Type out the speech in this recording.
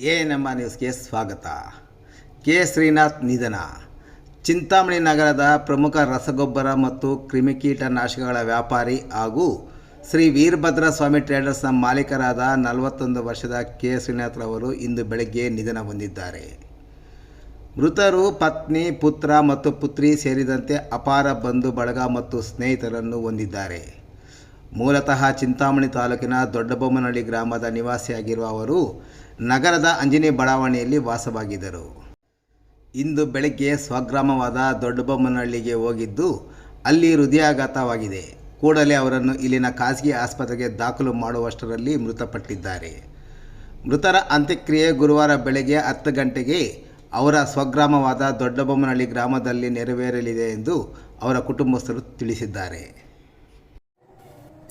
A ನಮ್ಮ ನ್ಯೂಸ್ಗೆ ಸ್ವಾಗತ. ಕೆ. ಶ್ರೀನಾಥ್ ನಿಧನ. ಚಿಂತಾಮಣಿ ನಗರದ ಪ್ರಮುಖ ರಸಗೊಬ್ಬರ ಮತ್ತು ಕ್ರಿಮಿಕೀಟನಾಶಕಗಳ ವ್ಯಾಪಾರಿ ಹಾಗೂ ಶ್ರೀ ವೀರಭದ್ರ ಸ್ವಾಮಿ ಟ್ರೇಡರ್ಸ್ನ ಮಾಲೀಕರಾದ ನಲವತ್ತೊಂದು ವರ್ಷದ ಕೆ. ಶ್ರೀನಾಥ್ರವರು ಇಂದು ಬೆಳಗ್ಗೆ ನಿಧನ ಹೊಂದಿದ್ದಾರೆ. ಮೃತರು ಪತ್ನಿ, ಪುತ್ರ ಮತ್ತು ಪುತ್ರಿ ಸೇರಿದಂತೆ ಅಪಾರ ಬಂಧು ಬಳಗ ಮತ್ತು ಸ್ನೇಹಿತರನ್ನು ಹೊಂದಿದ್ದಾರೆ. ಮೂಲತಃ ಚಿಂತಾಮಣಿ ತಾಲೂಕಿನ ದೊಡ್ಡಬೊಮ್ಮನಹಳ್ಳಿ ಗ್ರಾಮದ ನಿವಾಸಿಯಾಗಿರುವ ಅವರು ನಗರದ ಅಂಜನಿ ಬಡಾವಣೆಯಲ್ಲಿ ವಾಸವಾಗಿದ್ದರು. ಇಂದು ಬೆಳಗ್ಗೆ ಸ್ವಗ್ರಾಮವಾದ ದೊಡ್ಡಬೊಮ್ಮನಹಳ್ಳಿಗೆ ಹೋಗಿದ್ದು ಅಲ್ಲಿ ಹೃದಯಾಘಾತವಾಗಿದೆ. ಕೂಡಲೇ ಅವರನ್ನು ಇಲ್ಲಿನ ಖಾಸಗಿ ಆಸ್ಪತ್ರೆಗೆ ದಾಖಲು ಮಾಡುವಷ್ಟರಲ್ಲಿ ಮೃತಪಟ್ಟಿದ್ದಾರೆ. ಮೃತರ ಅಂತ್ಯಕ್ರಿಯೆ ಗುರುವಾರ ಬೆಳಗ್ಗೆ ಹತ್ತು ಗಂಟೆಗೆ ಅವರ ಸ್ವಗ್ರಾಮವಾದ ದೊಡ್ಡಬೊಮ್ಮನಹಳ್ಳಿ ಗ್ರಾಮದಲ್ಲಿ ನೆರವೇರಲಿದೆ ಎಂದು ಅವರ ಕುಟುಂಬಸ್ಥರು ತಿಳಿಸಿದ್ದಾರೆ.